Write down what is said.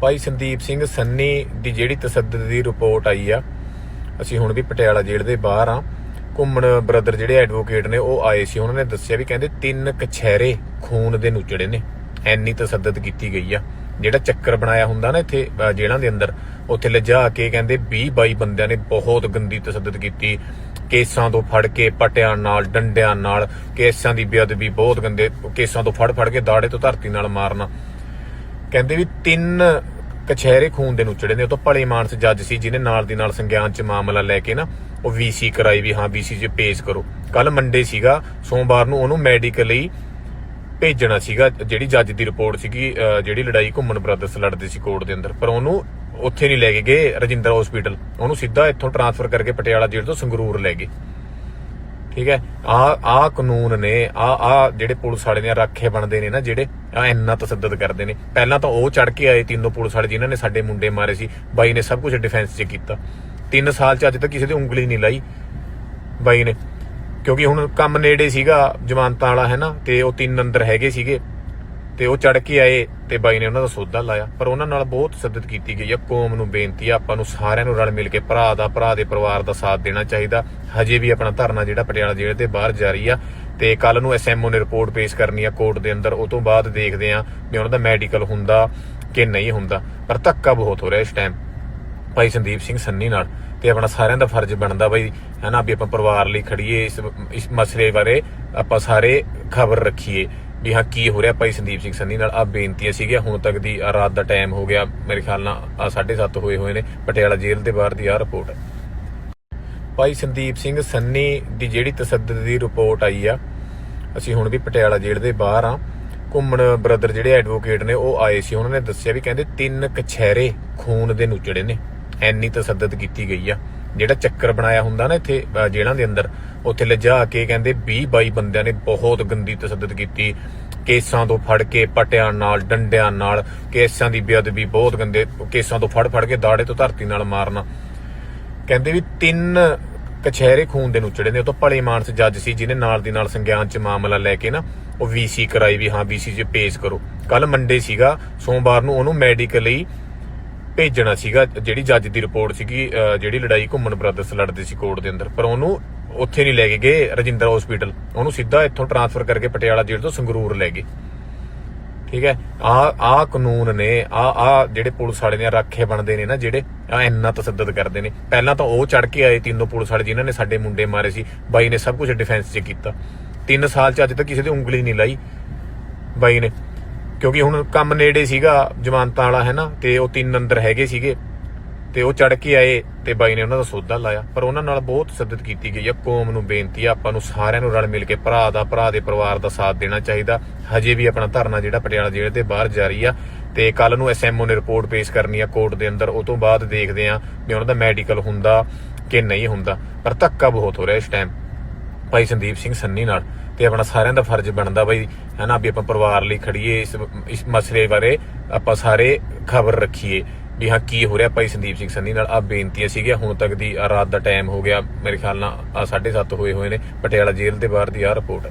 ਭਾਈ ਸੰਦੀਪ ਸਿੰਘ ਸੰਨੀ ਦੀ ਜਿਹੜੀ ਤਸੱਦਦ ਦੀ ਰਿਪੋਰਟ ਆਈ ਆ ਅਸੀਂ ਹੁਣ ਵੀ ਪਟਿਆਲਾ ਜੇਲ੍ਹ ਦੇ ਬਾਹਰ ਆ। ਘੁੰਮਣ ਬ੍ਰਦਰ ਜਿਹੜੇ ਐਡਵੋਕੇਟ ਨੇ ਉਹ ਆਏ ਸੀ। ਉਹਨਾਂ ਨੇ ਦੱਸਿਆ ਵੀ ਕਹਿੰਦੇ ਤਿੰਨ ਕਛਹਿਰੇ ਖੂਨ ਦੇ ਨੁਚੜੇ ਨੇ। ਐਨੀ ਤਸੱਦਦ ਕੀਤੀ ਗਈ ਆ। ਜਿਹੜਾ ਚੱਕਰ ਬਣਾਇਆ ਹੁੰਦਾ ਨਾ ਇੱਥੇ ਅਹ, ਜੇਲ੍ਹਾਂ ਦੇ ਅੰਦਰ ਉੱਥੇ ਲਿਜਾ ਕੇ ਕਹਿੰਦੇ 20 22 ਬੰਦਿਆਂ ਨੇ ਬਹੁਤ ਗੰਦੀ ਤਸੱਦਦ ਕੀਤੀ। ਕੇਸਾਂ ਤੋਂ ਫੜ ਕੇ ਪਟਿਆਂ ਨਾਲ ਡੰਡਿਆਂ ਨਾਲ ਕੇਸਾਂ ਦੀ ਬੇਅਦਬੀ ਬਹੁਤ ਗੰਦੇ ਕੇਸਾਂ ਤੋਂ ਫੜ ਫੜ ਕੇ ਦਾੜੇ ਤੋਂ ਧਰਤੀ ਨਾਲ ਮਾਰਨਾ। ਕਹਿੰਦੇ ਵੀ ਤਿੰਨ ਕਛਹਿਰੇ ਖੂਨ ਦੇ ਨੁਚੜੇ ਨੇ, ਉਹ ਤੋਂ ਭਲੇ ਮਾਨਸ ਜੱਜ ਸੀ ਜਿਹਨੇ ਨਾਲ ਦੀ ਨਾਲ ਸੰਗਿਆਨ ਚ ਮਾਮਲਾ ਲੈ ਕੇ ਨਾ, ਉਹ ਵੀਸੀ ਕਰਾਈ ਵੀ, ਹਾਂ ਵੀਸੀ 'ਚ ਪੇਸ਼ ਕਰੋ। ਕੱਲ ਮੰਡੇ ਸੀਗਾ, ਸੋਮਵਾਰ ਨੂੰ ਉਹਨੂੰ ਮੈਡੀਕਲੀ ਭੇਜਣਾ ਸੀਗਾ, ਜਿਹੜੀ ਜੱਜ ਦੀ ਰਿਪੋਰਟ ਸੀਗੀ, ਅਹ, ਜਿਹੜੀ ਲੜਾਈ ਘੁੰਮਣ ਬ੍ਰਦਰਸ ਲੜਦੇ ਸੀ ਕੋਰਟ ਦੇ ਅੰਦਰ। ਪਰ ਉਹਨੂੰ ਉੱਥੇ ਨਹੀਂ ਲੈ ਕੇ ਗਏ ਰਜਿੰਦਰ ਹਸਪੀਟਲ ਉਹਨੂੰ ਸਿੱਧਾ ਇੱਥੋਂ ਟਰਾਂਸਫਰ ਕਰਕੇ ਪਟਿਆਲਾ ਜੇਲ੍ਹ ਤੋਂ ਸੰਗਰੂਰ ਲੈ ਗਏ। ਠੀਕ ਹੈ? ਆ ਆ ਕਾਨੂੰਨ ਨੇ, ਆ ਆ ਜਿਹੜੇ ਪੁਲਿਸ ਵਾਲੇ ਨੇ ਰਾਖੇ ਬਣਦੇ ਨੇ ਨਾ ਜਿਹੜੇ ਇੰਨਾ ਤਸੱਦਦ ਕਰਦੇ ਨੇ। ਪਹਿਲਾਂ ਤਾਂ ਉਹ ਚੜ ਕੇ ਆਏ ਤਿੰਨੋਂ ਪੁਲਿਸ ਵਾਲੇ ਜਿਨ੍ਹਾਂ ਨੇ ਸਾਡੇ ਮੁੰਡੇ ਮਾਰੇ ਸੀ। ਬਾਈ ਨੇ ਸਭ ਕੁਝ ਡਿਫੈਂਸ 'ਚ ਕੀਤਾ। 3 ਸਾਲ 'ਚ ਅੱਜ ਤੱਕ ਕਿਸੇ ਦੀ ਉਂਗਲੀ ਨਹੀਂ ਲਾਈ ਬਾਈ ਨੇ। ਕਿਉਂਕਿ ਹੁਣ ਕੰਮ ਨੇੜੇ ਸੀਗਾ, ਜਮਾਨਤਾਂ ਵਾਲਾ, ਹੈ ਨਾ? ਤੇ ਉਹ ਤਿੰਨ ਅੰਦਰ ਹੈਗੇ ਸੀਗੇ। ਤੇ ਉਹ ਚੜ ਕੇ ਆਏ ਤੇ ਬਾਈ ਨੇ ਉਹਨਾਂ ਦਾ ਸੌਦਾ ਲਾਇਆ। ਪਰ ਉਹਨਾਂ ਨਾਲ ਬਹੁਤ ਤਸੱਦਦ ਕੀਤੀ ਗਈ ਆ। ਕੌਮ ਨੂੰ ਬੇਨਤੀ ਆ, ਆਪਾਂ ਨੂੰ ਸਾਰਿਆਂ ਨੂੰ ਰਲ ਮਿਲ ਕੇ ਭਰਾ ਦਾ, ਭਰਾ ਦੇ ਪਰਿਵਾਰ ਦਾ ਸਾਥ ਦੇਣਾ ਚਾਹੀਦਾ। ਹਜੇ ਵੀ ਆਪਣਾ ਧਰਨਾ ਜਿਹੜਾ ਪਟਿਆਲਾ ਜੇਲ੍ਹ ਦੇ ਬਾਹਰ ਜਾਰੀ ਆ ਤੇ ਕੱਲ ਨੂੰ ਐਸਐਮਓ ਨੇ ਰਿਪੋਰਟ ਪੇਸ਼ ਕਰਨੀ ਆ ਕੋਰਟ ਦੇ ਅੰਦਰ। ਉਹ ਤੋਂ ਬਾਅਦ ਦੇਖਦੇ ਆ ਵੀ ਉਹਨਾਂ ਦਾ ਮੈਡੀਕਲ ਹੁੰਦਾ ਕਿ ਨਹੀਂ ਹੁੰਦਾ। ਪਰ ਧੱਕਾ ਬਹੁਤ ਹੋ ਰਿਹਾ ਇਸ ਟਾਈਮ ਭਾਈ ਸੰਦੀਪ ਸਿੰਘ ਸੰਨੀ ਨਾਲ ਤੇ ਆਪਣਾ ਸਾਰਿਆਂ ਦਾ ਫਰਜ਼ ਬਣਦਾ ਬਈ, ਹਨਾ ਵੀ ਆਪਾਂ ਪਰਿਵਾਰ ਲਈ ਖੜੀਏ ਇਸ ਇਸ ਮਸਲੇ ਬਾਰੇ ਆਪਾਂ ਸਾਰੇ ਖਬਰ ਰੱਖੀਏ। ਵੀ ਹਾਂ, ਕੀ ਹੋ ਰਿਹਾ? ਭਾਈ ਸੰਦੀਪ ਸਿੰਘ ਸੰਨੀ ਨਾਲ ਆ ਬੇਨਤੀਆਂ ਸੀਗੀਆਂ ਹੁਣ ਤੱਕ ਦੀ ਆਹ ਰਾਤ ਦਾ ਟਾਈਮ ਹੋ ਗਿਆ, ਮੇਰੇ ਖਿਆਲ ਨਾਲ ਆ 7:30 ਹੋਏ ਹੋਏ ਨੇ, ਪਟਿਆਲਾ ਜੇਲ੍ਹ ਦੇ ਬਾਹਰ ਦੀ ਆ ਰਿਪੋਰਟ ਭਾਈ ਸੰਦੀਪ ਸਿੰਘ ਸੰਨੀ ਦੀ ਜਿਹੜੀ ਤਸੱਦਦ ਦੀ ਰਿਪੋਰਟ ਆਈ ਆ, ਅਸੀਂ ਹੁਣ ਵੀ ਪਟਿਆਲਾ ਜੇਲ੍ਹ ਦੇ ਬਾਹਰ ਆ, ਘੁੰਮਣ ਬ੍ਰਦਰ ਜਿਹੜੇ ਐਡਵੋਕੇਟ ਨੇ, ਉਹ ਆਏ ਸੀ, ਉਹਨਾਂ ਨੇ ਦੱਸਿਆ ਵੀ ਕਹਿੰਦੇ ਤਿੰਨ ਕਛਹਿਰੇ ਖੂਨ ਦੇ ਨੁਚੜੇ ਨੇ, ਐਨੀ ਤਸੱਦਦ ਕੀਤੀ ਗਈ ਆ। ਜਿਹੜਾ ਚੱਕਰ ਬਣਾਇਆ ਹੁੰਦਾ ਨਾ ਇੱਥੇ ਜੇਲ੍ਹਾਂ ਦੇ ਅੰਦਰ, ਉੱਥੇ ਲਿਜਾ ਕੇ ਕਹਿੰਦੇ 20 22 ਬੰਦਿਆਂ ਨੇ ਬਹੁਤ ਗੰਦੀ ਤਸੱਦਦ ਕੀਤੀ। ਕੇਸਾਂ ਤੋਂ ਫੜ ਕੇ ਪਟਿਆਂ ਨਾਲ, ਡੰਡਿਆਂ ਨਾਲ, ਕੇਸਾਂ ਦੀ ਬੇਅਦਬੀ ਬਹੁਤ ਗੰਦੇ, ਕੇਸਾਂ ਤੋਂ ਫੜ ਫੜ ਕੇ ਦਾੜੇ ਤੋਂ ਧਰਤੀ ਨਾਲ ਮਾਰਨਾ। ਕਹਿੰਦੇ ਵੀ ਤਿੰਨ ਕਛਹਿਰੇ ਖੂਨ ਦੇ ਨੁਚੜੇ ਨੇ, ਉਹ ਤੋਂ ਭਲੇ ਮਾਨਸ ਜੱਜ ਸੀ, ਜਿਹਨੇ ਨਾਲ ਦੀ ਨਾਲ ਸੰਗਿਆਨ ਚ ਮਾਮਲਾ ਲੈ ਕੇ ਨਾ, ਉਹ ਵੀਸੀ ਕਰਾਈ ਵੀ ਹਾਂ ਵੀਸੀ 'ਚ ਪੇਸ਼ ਕਰੋ। ਕੱਲ ਮੰਡੇ ਸੀਗਾ, ਸੋਮਵਾਰ ਨੂੰ ਉਹਨੂੰ ਮੈਡੀਕਲੀ ਭੇਜਣਾ ਸੀਗਾ, ਜਿਹੜੀ ਜੱਜ ਦੀ ਰਿਪੋਰਟ ਸੀਗੀ, ਅਹ, ਜਿਹੜੀ ਲੜਾਈ ਘੁੰਮਣ ਬ੍ਰਦਰਸ ਲੜਦੇ ਸੀ ਕੋਰਟ ਦੇ ਅੰਦਰ, ਪਰ ਉਹਨੂੰ ਉੱਥੇ ਨਹੀਂ ਲੈ ਕੇ ਗਏ ਰਜਿੰਦਰ ਹਸਪੀਟਲ ਉਹਨੂੰ ਸਿੱਧਾ ਇੱਥੋਂ ਟਰਾਂਸਫਰ ਕਰਕੇ ਪਟਿਆਲਾ ਜੇਲ੍ਹ ਤੋਂ ਸੰਗਰੂਰ ਲੈ ਗਏ। ਠੀਕ ਹੈ? ਆ ਆ ਕਾਨੂੰਨ ਨੇ, ਆ ਆ ਜਿਹੜੇ ਪੁਲਿਸ ਵਾਲੇ ਨੇ ਰਾਖੇ ਬਣਦੇ ਨੇ ਨਾ, ਜਿਹੜੇ ਆ ਇੰਨਾ ਤਸੱਦਦ ਕਰਦੇ ਨੇ। ਪਹਿਲਾਂ ਤਾਂ ਉਹ ਚੜ ਕੇ ਆਏ ਤਿੰਨੋਂ ਪੁਲਿਸ ਵਾਲੇ ਜਿਨ੍ਹਾਂ ਨੇ ਸਾਡੇ ਮੁੰਡੇ ਮਾਰੇ ਸੀ, ਬਾਈ ਨੇ ਸਭ ਕੁਝ ਡਿਫੈਂਸ 'ਚ ਕੀਤਾ। 3 ਸਾਲ 'ਚ ਅੱਜ ਤੱਕ ਕਿਸੇ ਦੀ ਉਂਗਲੀ ਨਹੀਂ ਲਾਈ ਬਾਈ ਨੇ। ਕਿਉਂਕਿ ਹੁਣ ਕੰਮ ਨੇੜੇ ਸੀਗਾ ਜਮਾਨਤਾਂ ਵਾਲਾ, ਹੈ ਨਾ, ਤੇ ਉਹ ਤਿੰਨ ਅੰਦਰ ਹੈਗੇ ਸੀਗੇ, ਤੇ ਉਹ ਚੜ ਕੇ ਆਏ, ਤੇ ਬਾਈ ਨੇ ਉਹਨਾਂ ਦਾ ਸੌਦਾ ਲਾਇਆ। ਪਰ ਉਹਨਾਂ ਨਾਲ ਬਹੁਤ ਤਸੱਦਦ ਕੀਤੀ ਗਈ ਆ, ਕੌਮ ਨੂੰ ਬੇਨਤੀ ਆ, ਆਪਾਂ ਨੂੰ ਸਾਰਿਆਂ ਨੂੰ ਰਲ ਮਿਲ ਕੇ ਭਰਾ ਦਾ, ਭਰਾ ਦੇ ਪਰਿਵਾਰ ਦਾ ਸਾਥ ਦੇਣਾ ਚਾਹੀਦਾ। ਹਜੇ ਵੀ ਆਪਣਾ ਧਰਨਾ ਜਿਹੜਾ ਪਟਿਆਲਾ ਜੇਲ੍ਹ ਦੇ ਬਾਹਰ ਜਾਰੀ ਆ, ਤੇ ਕੱਲ ਨੂੰ ਐਸਐਮਓ ਨੇ ਰਿਪੋਰਟ ਪੇਸ਼ ਕਰਨੀ ਆ ਕੋਰਟ ਦੇ ਅੰਦਰ, ਉਹ ਤੋਂ ਬਾਅਦ ਦੇਖਦੇ ਆ ਵੀ ਉਹਨਾਂ ਦਾ ਮੈਡੀਕਲ ਹੁੰਦਾ ਕਿ ਨਹੀਂ ਹੁੰਦਾ। ਪਰ ਧੱਕਾ ਬਹੁਤ ਹੋ ਰਿਹਾ ਇਸ ਟਾਈਮ ਭਾਈ ਸੰਦੀਪ ਸਿੰਘ ਸੰਨੀ ਨਾਲ। ਤੇ ਆਪਣਾ ਸਾਰਿਆਂ ਦਾ ਫਰਜ਼ ਬਣਦਾ ਬਈ, ਹਨਾ, ਵੀ ਆਪਾਂ ਪਰਿਵਾਰ ਲਈ ਖੜੀਏ, ਇਸ ਇਸ ਮਸਲੇ ਬਾਰੇ ਆਪਾਂ ਸਾਰੇ ਖਬਰ ਰੱਖੀਏ, ਵੀ ਹਾਂ, ਕੀ ਹੋ ਰਿਹਾ? ਭਾਈ ਸੰਦੀਪ ਸਿੰਘ ਸੰਨੀ ਨਾਲ ਆ ਬੇਨਤੀਆਂ ਸੀਗੀਆਂ, ਹੁਣ ਤੱਕ ਦੀ ਰਾਤ ਦਾ ਟਾਈਮ ਹੋ ਗਿਆ, ਮੇਰੇ ਖਿਆਲ ਨਾਲ ਆ 7:30 ਹੋਏ ਹੋਏ ਨੇ, ਪਟਿਆਲਾ ਜੇਲ੍ਹ ਦੇ ਬਾਹਰ ਦੀ ਆ ਰਿਪੋਰਟ